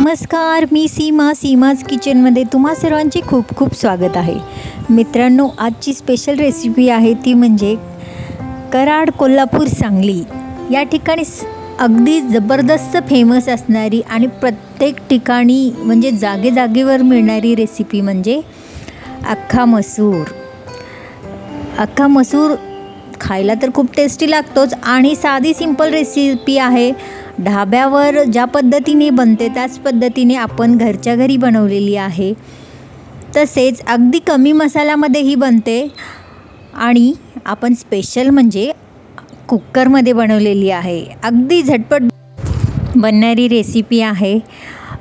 नमस्कार मी सीमा सीमाज किचनमध्ये तुम्हा सर्वांचे खूप खूप स्वागत आहे. मित्रांनो आजची स्पेशल रेसिपी आहे ती म्हणजे कराड कोल्हापूर सांगली. या ठिकाणी अगदी जबरदस्त फेमस असणारी आणि प्रत्येक ठिकाणी म्हणजे जागे जागेवर मिळणारी रेसिपी म्हणजे अख्खा मसूर. अख्खा मसूर खायला तर खूप टेस्टी लागतोच आणि साधी सिंपल रेसिपी आहे. ढाब्यावर ज्या पद्धतीने बनते त्याच पद्धतीने आपण घरच्या घरी बनवलेली आहे. तसेच अगदी कमी मसाल्यामध्ये ही बनते आणि आपण स्पेशल म्हणजे कुक्करमध्ये बनवलेली आहे. अगदी झटपट बनणारी रेसिपी आहे.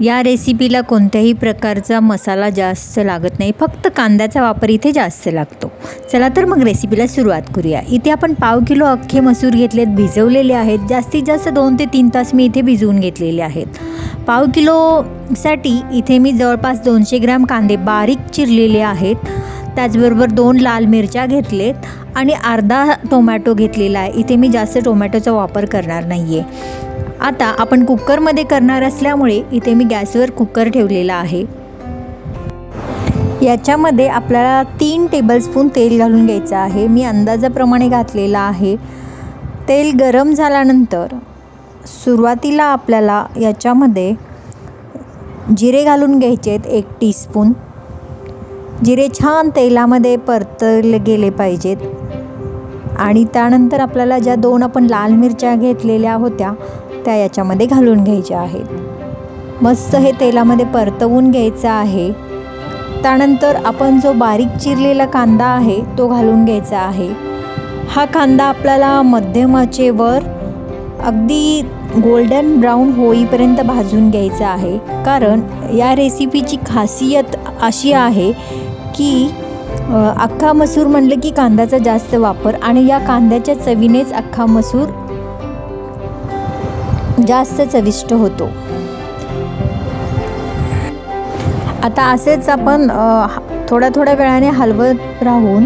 या रेसिपीला कोणत्याही प्रकारचा मसाला जास्त लागत नाही. फक्त कांद्याचा वापर इथे जास्त लागतो. चला तर मग रेसिपीला सुरुवात करूया. इथे आपण पाव किलो अख्खे मसूर घेतलेत भिजवलेले आहेत. जास्तीत जास्त दोन ते तीन तास मी इथे भिजवून घेतलेले आहेत. पाव किलोसाठी इथे मी जवळपास दोनशे ग्रॅम कांदे बारीक चिरलेले आहेत. त्याचबरोबर दोन लाल मिरच्या घेतलेत आणि अर्धा टोमॅटो घेतलेला आहे. इथे मी जास्त टोमॅटोचा वापर करणार नाही आहे आता आपण कुकरमध्ये करणार असल्यामुळे इथे मी गॅसवर कुकर ठेवलेला आहे. याच्यामध्ये आपल्याला तीन टेबलस्पून तेल घालून घ्यायचं आहे. मी अंदाजाप्रमाणे घातलेलं आहे. तेल गरम झाल्यानंतर सुरुवातीला आपल्याला याच्यामध्ये जिरे घालून घ्यायचे आहेत एक टीस्पून जिरे छान तेलामध्ये परतले गेले पाहिजेत. आणि त्यानंतर आपल्याला ज्या दोन आपण लाल मिरच्या घेतलेल्या होत्या त्या याच्यामध्ये घालून घ्यायच्या आहेत. मस्त हे तेलामध्ये परतवून घ्यायचं आहे. त्यानंतर आपण जो बारीक चिरलेला कांदा आहे तो घालून घ्यायचा आहे. हा कांदा आपल्याला मध्यमाचेवर अगदी गोल्डन ब्राऊन होईपर्यंत भाजून घ्यायचा आहे. कारण या रेसिपीची खासियत अशी आहे की अख्खा मसूर म्हणलं की कांद्याचा जास्त वापर आणि या कांद्याच्या चवीनेच अख्खा मसूर जास्त चविष्ट होतो. आता असेच आपण थोड्या थोड्या वेळाने हलवत राहून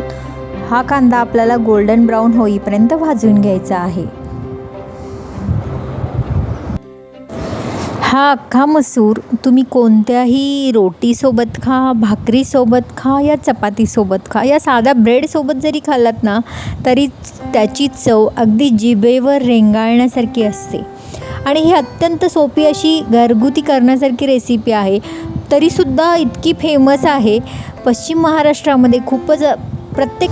हा कांदा आपल्याला गोल्डन ब्राऊन होईपर्यंत भाजून घ्यायचा आहे. हा अख्खा मसूर तुम्ही कोणत्याही रोटीसोबत खा भाकरीसोबत खा या चपातीसोबत खा या साध्या ब्रेडसोबत जरी खाल्लात ना तरी त्याची चव अगदी जिभेवर रेंगाळण्यासारखी असते. आणि ही अत्यंत सोपी अशी घरगुती करण्यासारखी रेसिपी आहे. तरीसुद्धा इतकी फेमस आहे. पश्चिम महाराष्ट्रामध्ये खूपच प्रत्येक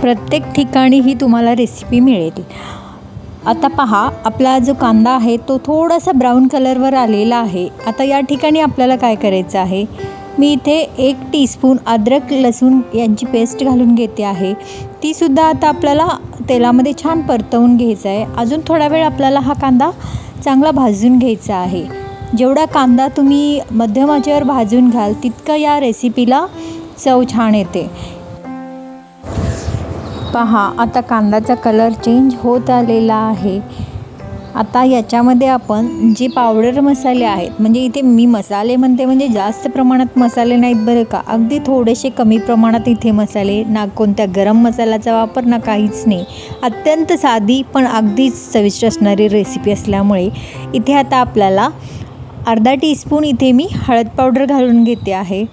प्रत्येक ठिकाणी ही तुम्हाला रेसिपी मिळेल. आता पहा आपला जो कांदा आहे तो थोडासा ब्राऊन कलरवर आलेला आहे. आता या ठिकाणी आपल्याला काय करायचं आहे? मी इथे एक टीस्पून अद्रक लसूण यांची पेस्ट घालून घेते आहे. तीसुद्धा आता आपल्याला तेलामध्ये छान परतवून घ्यायचं आहे. अजून थोडा वेळ आपल्याला हा कांदा चांगला भाजून घ्यायचा आहे. जेवढा कांदा तुम्ही मध्यम आचेवर भाजून घ्याल तितकं या रेसिपीला चव छान येते. पहा आता कांद्याचा कलर चेंज होत आलेला आहे. आता याच्यामध्ये आपण जे पावडर मसाले आहेत म्हणजे इथे मी मसाले म्हणते म्हणजे जास्त प्रमाणात मसाले नाहीत बरं का. अगदी थोडेसे कमी प्रमाणात इथे मसाले ना कोणत्या गरम मसाल्याचा वापर ना काहीच नाही. अत्यंत साधी पण अगदीच चविष्ट असणारी रेसिपी असल्यामुळे इथे आता आपल्याला अर्धा टीस्पून इथे मी हळद पावडर घालून घेते आहे.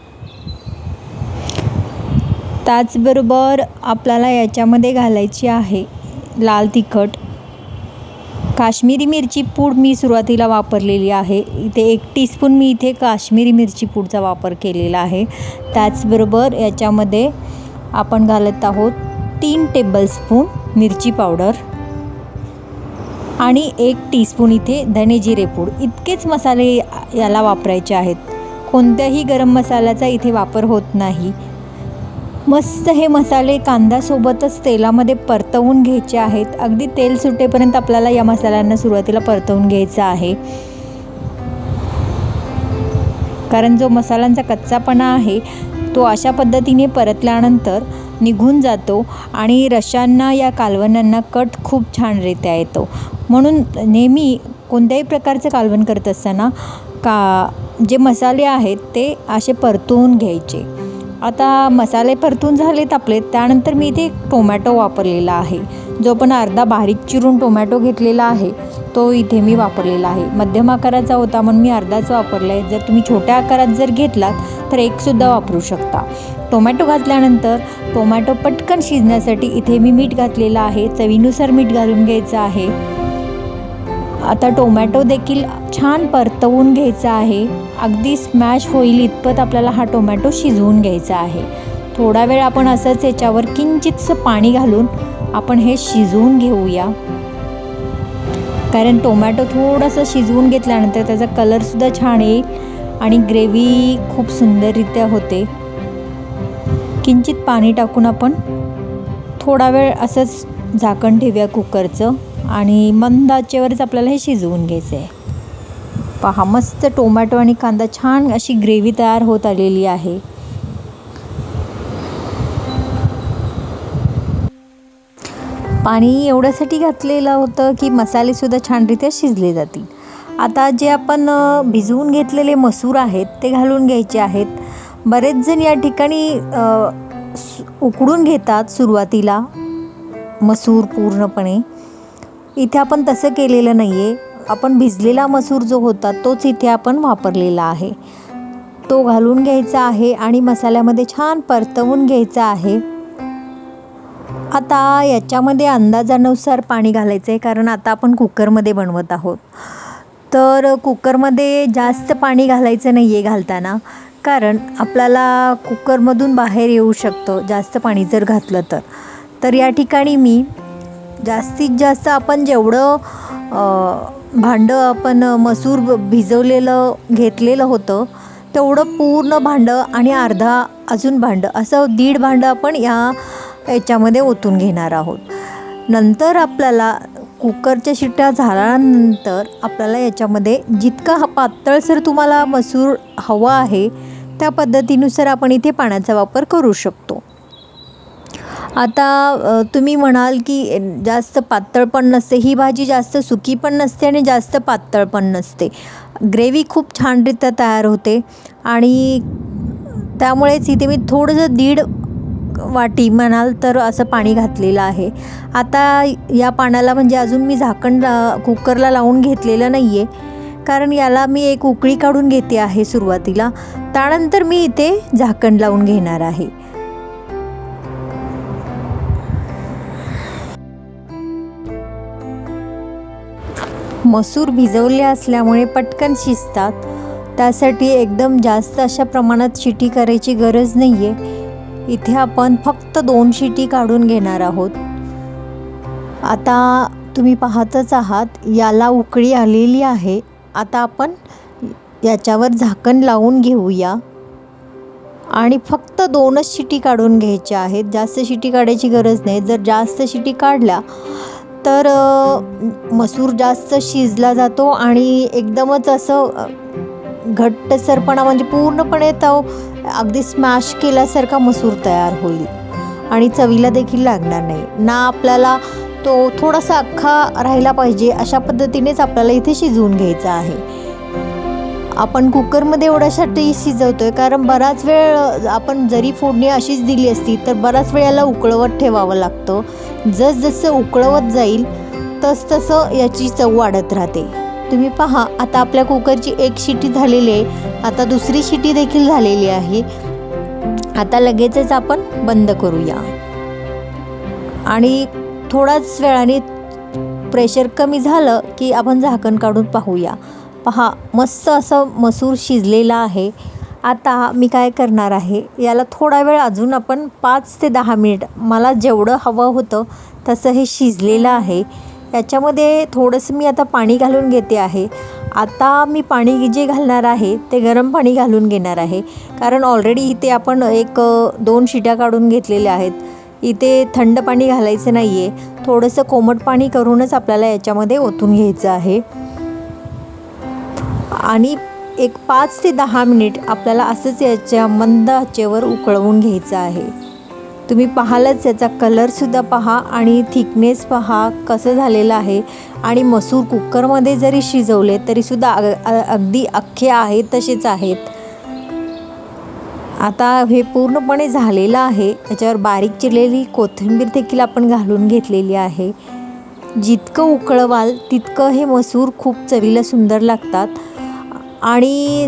त्याचबरोबर आपल्याला याच्यामध्ये घालायची आहे लाल तिखट. काश्मीरी मिरची पूड मी सुरुवातीला वापरलेली आहे. इथे एक टीस्पून मी इथे काश्मीरी मिरची पूडचा वापर केलेला आहे. त्याचबरोबर याच्यामध्ये आपण घालत आहोत तीन टेबलस्पून मिरची पावडर आणि एक टीस्पून इथे धने जिरे पूड. इतकेच मसाले याला वापरायचे आहेत. कोणत्याही गरम मसाल्याचा इथे वापर होत नाही. मस्त हे मसाले कांद्यासोबतच तेलामध्ये परतवून घ्यायचे आहेत. अगदी तेल सुटेपर्यंत आपल्याला या मसाल्यांना सुरुवातीला परतवून घ्यायचं आहे. कारण जो मसाल्यांचा कच्चापणा आहे तो अशा पद्धतीने परतल्यानंतर निघून जातो आणि रशांना या कालवणांना कट खूप छानरित्या येतो. म्हणून नेहमी कोणत्याही प्रकारचं कालवण करत असताना का जे मसाले आहेत ते असे परतवून घ्यायचे. आता मसाले परतून झालेत आपले त्यानंतर मी इथे एक टोमॅटो वापरलेला आहे. जो पण अर्धा बारीक चिरून टोमॅटो घेतलेला आहे तो इथे मी वापरलेला आहे. मध्यम आकाराचा होता म्हणून मी अर्धाच वापरला आहे. जर तुम्ही छोट्या आकारात जर घेतलात तर एकसुद्धा वापरू शकता. टोमॅटो घातल्यानंतर टोमॅटो पटकन शिजण्यासाठी इथे मी मीठ घातलेलं आहे. चवीनुसार मीठ घालून घ्यायचं आहे. आता टोमॅटो देखील छान परतवून घ्यायचा आहे. अगदी स्मॅश होईल इतपत आपल्याला हा टोमॅटो शिजवून घ्यायचा आहे. थोडा वेळ आपण असंच याच्यावर किंचितसं पाणी घालून आपण हे शिजवून घेऊया. कारण टोमॅटो थोडंसं शिजवून घेतल्यानंतर त्याचा कलरसुद्धा छान येईल आणि ग्रेव्ही खूप सुंदररित्या होते. किंचित पाणी टाकून आपण थोडा वेळ असंच झाकण ठेवूया कुकरचं आणि मंद आचेवरच आपल्याला हे शिजवून घ्यायचं आहे पहा मस्त टोमॅटो आणि कांदा छान अशी ग्रेव्ही तयार होत आलेली आहे. पाणी एवढ्यासाठी घातलेलं होतं की मसालेसुद्धा छानरित्या शिजले जातील. आता जे आपण भिजवून घेतलेले मसूर आहेत ते घालून घ्यायचे आहेत. बरेच जण या ठिकाणी उकडून घेतात सुरुवातीला मसूर पूर्णपणे. इथे आपण तसं केलेलं नाही आहे आपण भिजलेला मसूर जो होता तोच इथे आपण वापरलेला आहे. तो घालून घ्यायचा आहे आणि मसाल्यामध्ये छान परतवून घ्यायचा आहे. आता याच्यामध्ये अंदाजानुसार पाणी घालायचं आहे कारण आता आपण कुकरमध्ये बनवत आहोत. तर कुकरमध्ये जास्त पाणी घालायचं नाही आहे घालताना कारण आपल्याला कुकरमधून बाहेर येऊ शकतं जास्त पाणी जर घातलं तर. तर या ठिकाणी मी जास्तीत जास्त आपण जेवढं भांडं आपण मसूर भिजवलेलं घेतलेलं होतं तेवढं पूर्ण भांडं आणि अर्धा अजून भांडं असं दीड भांडं आपण या याच्यामध्ये ओतून घेणार आहोत. नंतर आपल्याला कुकरच्या शिट्ट्या झाल्यानंतर आपल्याला याच्यामध्ये जितका हा पातळसर तुम्हाला मसूर हवा आहे त्या पद्धतीनुसार आपण इथे पाण्याचा वापर करू शकतो. आता तुम्ही म्हणाल की जास्त पातळ पण नसते ही भाजी जास्त सुकी पण नसते आणि जास्त पातळ पण नसते. ग्रेव्ही खूप छानरित्या तयार होते आणि त्यामुळेच इथे मी थोडंसं दीड वाटी म्हणाल तर असं पाणी घातलेलं आहे. आता या पाण्याला म्हणजे अजून मी झाकण ला- कुकरला लावून घेतलेलं नाही आहे कारण याला मी एक उकळी काढून घेते आहे सुरुवातीला. त्यानंतर मी इथे झाकण लावून घेणार आहे. मसूर भिजवले असल्यामुळे पटकन शिजतात. त्यासाठी एकदम जास्त अशा प्रमाणात शिटी करायची गरज नाही आहे इथे आपण फक्त दोन शिटी काढून घेणार आहोत. आता तुम्ही पाहतच आहात याला उकळी आलेली आहे. आता आपण याच्यावर झाकण लावून घेऊया. आणि फक्त दोनच शिटी काढून घ्यायच्या आहेत. जास्त शिटी काढायची गरज नाही. जर जास्त शिटी काढल्या तर मसूर जास्त शिजला जातो आणि एकदमच असं घट्टसरपणा म्हणजे पूर्णपणे तो अगदी स्मॅश केल्यासारखा मसूर तयार होईल. आणि चवीला देखील लागणार नाही. ना आपल्याला तो थोडासा अख्खा राहिला पाहिजे अशा पद्धतीनेच आपल्याला इथे शिजवून घ्यायचा आहे. आपण कुकरमध्ये एवढ्यासाठी शिजवतो आहे कारण बराच वेळ आपण जरी फोडणी अशीच दिली असती तर बराच वेळ याला उकळवत ठेवावं लागतं. जसजसं उकळवत जाईल तस तसं याची चव वाढत राहते. तुम्ही पहा आता आपल्या कुकरची एक शिटी झालेली आहे. आता दुसरी शिटी देखील झालेली आहे. आता लगेचच आपण बंद करूया. आणि थोडाच वेळाने प्रेशर कमी झालं की आपण झाकण काढून पाहूया. पहा मस्त असं मसूर शिजलेला आहे. आता मी काय करणार आहे याला थोडा वेळ अजून आपण पाच ते दहा मिनिट मला जेवढं हवं होतं तसं हे शिजलेलं आहे. याच्यामध्ये थोडंसं मी आता पाणी घालून घेते आहे. आता मी पाणी जे घालणार आहे ते गरम पाणी घालून घेणार आहे. कारण ऑलरेडी इथे आपण एक दोन शिट्या काढून घेतलेल्या आहेत. इथे थंड पाणी घालायचं नाही आहे थोडंसं कोमट पाणी करूनच आपल्याला याच्यामध्ये ओतून घ्यायचं आहे. आणि एक पाच ते दहा मिनिट आपल्याला असंच याच्या मंद आचेवर उकळवून घ्यायचं आहे. तुम्ही पाहालच याचा कलरसुद्धा पहा आणि थिकनेस पहा कसं झालेलं आहे. आणि मसूर कुकरमध्ये जरी शिजवले तरीसुद्धा अग अगदी अख्खे आहेत तसेच आहेत. आता हे पूर्णपणे झालेलं आहे. याच्यावर बारीक चिरलेली कोथिंबीर देखील आपण घालून घेतलेली आहे. जितकं उकळवाल तितकं हे मसूर खूप चवीला सुंदर लागतात. आणि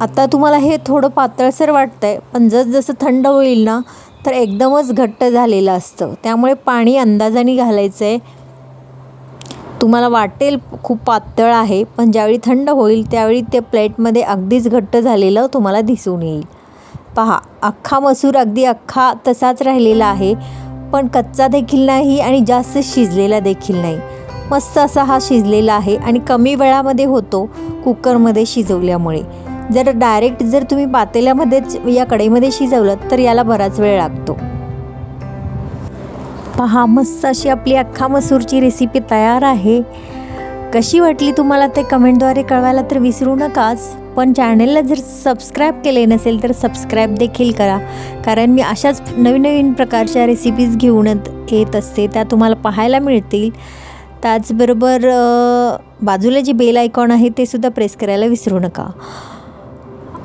आता तुम्हाला हे थोडं पातळसर वाटतं आहे पण जसजसं थंड होईल ना तर एकदमच घट्ट झालेलं असतं. त्यामुळे पाणी अंदाजाने घालायचं आहे तुम्हाला वाटेल खूप पातळ आहे पण ज्यावेळी थंड होईल त्यावेळी ते प्लेटमध्ये अगदीच घट्ट झालेलं तुम्हाला दिसून येईल. पहा अख्खा मसूर अगदी अख्खा तसाच राहिलेला आहे पण कच्चा देखील नाही आणि जास्त शिजलेला देखील नाही. मस्त असा हा शिजलेला आहे आणि कमी वेळामध्ये होतो कुकरमध्ये शिजवल्यामुळे. जर डायरेक्ट जर तुम्ही पातेल्यामध्येच या कढईमध्ये शिजवलं तर याला बराच वेळ लागतो. पहा मस्त अशी आपली अख्खा मसूरची रेसिपी तयार आहे. कशी वाटली तुम्हाला ते कमेंटद्वारे कळवायला तर विसरू नकाच पण चॅनलला जर सबस्क्राईब केले नसेल तर सबस्क्राईब देखील करा. कारण मी अशाच नवीन नवीन प्रकारच्या रेसिपीज घेऊन येत असते त्या तुम्हाला पाहायला मिळतील. त्याचबरोबर बाजूला जे बेल आयकॉन आहे ते सुद्धा प्रेस करायला विसरू नका.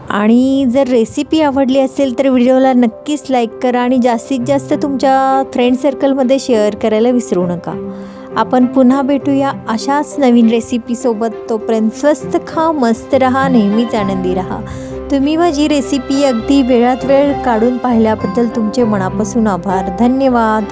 आणि जर रेसिपी आवडली असेल तर व्हिडिओला नक्कीच लाईक करा आणि जास्तीत जास्त तुमच्या फ्रेंड सर्कलमध्ये शेअर करायला विसरू नका. आपण पुन्हा भेटूया अशाच नवीन रेसिपीसोबत तोपर्यंत स्वस्त खा मस्त रहा नेहमीच आनंदी रहा. तुम्ही माझी रेसिपी अगदी वेळात वेळ काढून पाहिल्याबद्दल तुमचे मनापासून आभार. धन्यवाद.